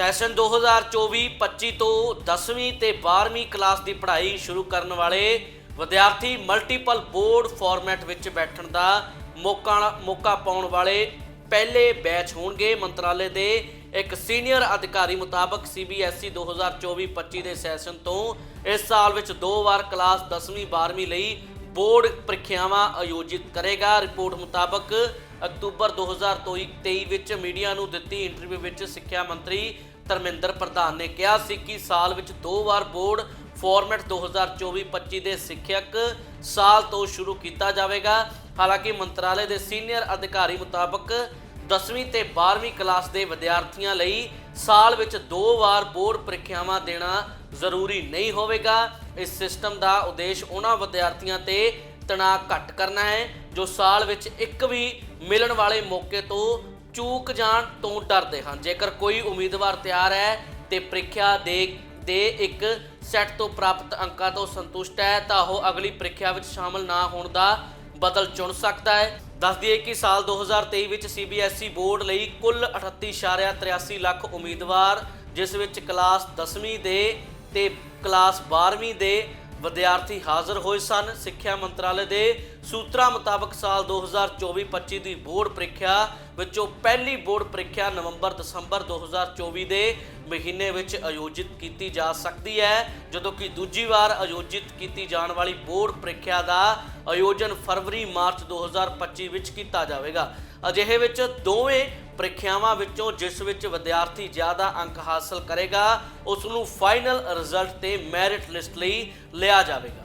Session 2024-25 ਤੋਂ 10ਵੀਂ ਤੇ 12ਵੀਂ ਕਲਾਸ ਦੀ ਪੜ੍ਹਾਈ ਸ਼ੁਰੂ ਕਰਨ ਵਾਲੇ ਵਿਦਿਆਰਥੀ ਮਲਟੀਪਲ ਬੋਰਡ ਫਾਰਮੈਟ ਵਿੱਚ ਬੈਠਣ ਦਾ ਮੌਕਾ ਮੌਕਾ ਪਾਉਣ ਵਾਲੇ ਪਹਿਲੇ ਬੈਚ ਹੋਣਗੇ। ਮੰਤਰਾਲੇ ਦੇ ਇੱਕ ਸੀਨੀਅਰ ਅਧਿਕਾਰੀ ਮੁਤਾਬਕ CBSE 2024-25 ਦੇ ਸੈਸ਼ਨ ਤੋਂ ਇਸ ਸਾਲ ਵਿੱਚ ਦੋ ਵਾਰ ਕਲਾਸ 10ਵੀਂ 12ਵੀਂ ਲਈ ਬੋਰਡ ਪ੍ਰੀਖਿਆਵਾਂ ਆਯੋਜਿਤ ਕਰੇਗਾ। ਰਿਪੋਰਟ ਮੁਤਾਬਕ ਅਕਤੂਬਰ 2023 ਵਿੱਚ ਮੀਡੀਆ ਨੂੰ ਦਿੱਤੀ ਇੰਟਰਵਿਊ ਵਿੱਚ ਸਿੱਖਿਆ ਮੰਤਰੀ ਧਰਮਿੰਦਰ ਪ੍ਰਧਾਨ ਨੇ ਕਿਹਾ ਸੀ ਕਿ ਸਾਲ ਵਿੱਚ ਦੋ ਵਾਰ ਬੋਰਡ ਫਾਰਮੈਟ 2024-25 ਦੇ ਸਿੱਖਿਅਕ ਸਾਲ ਤੋਂ ਸ਼ੁਰੂ ਕੀਤਾ ਜਾਵੇਗਾ। ਹਾਲਾਂਕਿ ਮੰਤਰਾਲੇ ਦੇ ਸੀਨੀਅਰ ਅਧਿਕਾਰੀ ਮੁਤਾਬਕ 10ਵੀਂ ਤੇ 12ਵੀਂ ਕਲਾਸ ਦੇ ਵਿਦਿਆਰਥੀਆਂ ਲਈ ਸਾਲ ਵਿੱਚ ਦੋ ਵਾਰ ਬੋਰਡ ਪ੍ਰੀਖਿਆਵਾਂ ਦੇਣਾ ਜ਼ਰੂਰੀ ਨਹੀਂ ਹੋਵੇਗਾ। ਇਸ ਸਿਸਟਮ ਦਾ ਉਦੇਸ਼ ਉਹਨਾਂ ਵਿਦਿਆਰਥੀਆਂ ਤੇ ਤਣਾਅ ਘੱਟ ਕਰਨਾ ਹੈ, ਜੋ ਸਾਲ ਵਿੱਚ ਇੱਕ ਵੀ ਮਿਲਣ ਵਾਲੇ ਮੌਕੇ ਤੋਂ ਚੂਕ ਜਾਣ ਤੋਂ ਡਰਦੇ ਹਨ। ਜੇਕਰ ਕੋਈ ਉਮੀਦਵਾਰ ਤਿਆਰ ਹੈ ਤੇ ਪ੍ਰੀਖਿਆ ਦੇ ਦੇ ਇੱਕ ਸੈੱਟ ਤੋਂ ਪ੍ਰਾਪਤ ਅੰਕਾਂ ਤੋਂ ਸੰਤੁਸ਼ਟ ਹੈ, ਤਾਂ ਉਹ ਅਗਲੀ ਪ੍ਰੀਖਿਆ ਵਿੱਚ ਸ਼ਾਮਲ ਨਾ ਹੋਣ ਦਾ ਬਦਲ ਚੁਣ ਸਕਦਾ ਹੈ। ਦੱਸ ਦਈਏ ਕਿ ਸਾਲ 2023 ਵਿੱਚ CBSE ਬੋਰਡ ਲਈ ਕੁੱਲ 38.83 ਲੱਖ ਉਮੀਦਵਾਰ, ਜਿਸ ਵਿੱਚ ਕਲਾਸ 10ਵੀਂ ਦੇ ਤੇ ਕਲਾਸ 12ਵੀਂ ਦੇ ਵਿਦਿਆਰਥੀ ਹਾਜ਼ਰ ਹੋਏ ਸਨ। ਸਿੱਖਿਆ ਮੰਤਰਾਲੇ ਦੇ ਸੂਤਰਾਂ ਮੁਤਾਬਕ ਸਾਲ 2024-25 ਦੀ ਬੋਰਡ ਪ੍ਰੀਖਿਆ ਵਿੱਚੋਂ ਪਹਿਲੀ ਬੋਰਡ ਪ੍ਰੀਖਿਆ ਨਵੰਬਰ ਦਸੰਬਰ 2024 ਦੇ ਮਹੀਨੇ ਵਿੱਚ ਆਯੋਜਿਤ ਕੀਤੀ ਜਾ ਸਕਦੀ ਹੈ, ਜਦੋਂ ਕਿ ਦੂਜੀ ਵਾਰ ਆਯੋਜਿਤ ਕੀਤੀ ਜਾਣ ਵਾਲੀ ਬੋਰਡ ਪ੍ਰੀਖਿਆ ਦਾ ਆਯੋਜਨ ਫਰਵਰੀ ਮਾਰਚ 2025 ਵਿੱਚ ਕੀਤਾ ਜਾਵੇਗਾ। ਅਜਿਹੇ ਵਿੱਚ ਦੋਵੇਂ ਪ੍ਰੀਖਿਆਵਾਂ ਵਿੱਚੋਂ ਜਿਸ ਵਿੱਚ ਵਿਦਿਆਰਥੀ ਜ਼ਿਆਦਾ ਅੰਕ ਹਾਸਲ ਕਰੇਗਾ, ਉਸ ਨੂੰ ਫਾਈਨਲ ਰਿਜ਼ਲਟ ਤੇ ਮੈਰਿਟ ਲਿਸਟ ਲਈ ਲਿਆ ਜਾਵੇਗਾ।